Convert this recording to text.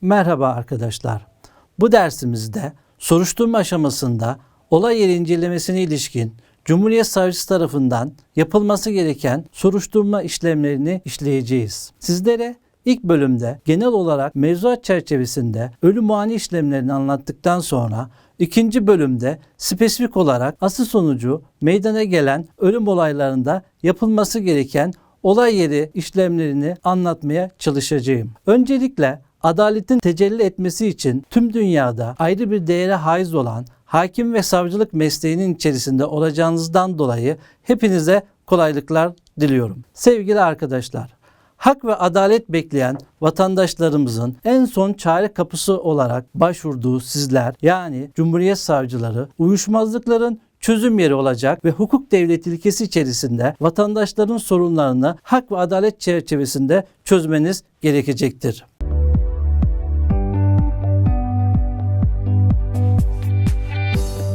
Merhaba arkadaşlar. Bu dersimizde soruşturma aşamasında olay yeri incelemesine ilişkin Cumhuriyet Savcısı tarafından yapılması gereken soruşturma işlemlerini işleyeceğiz. Sizlere ilk bölümde genel olarak mevzuat çerçevesinde ölü muayene işlemlerini anlattıktan sonra ikinci bölümde spesifik olarak asıl sonucu meydana gelen ölüm olaylarında yapılması gereken olay yeri işlemlerini anlatmaya çalışacağım. Öncelikle adaletin tecelli etmesi için tüm dünyada ayrı bir değere haiz olan hakim ve savcılık mesleğinin içerisinde olacağınızdan dolayı hepinize kolaylıklar diliyorum. Sevgili arkadaşlar, hak ve adalet bekleyen vatandaşlarımızın en son çare kapısı olarak başvurduğu sizler yani Cumhuriyet Savcıları uyuşmazlıkların çözüm yeri olacak ve hukuk devleti ilkesi içerisinde vatandaşların sorunlarını hak ve adalet çerçevesinde çözmeniz gerekecektir.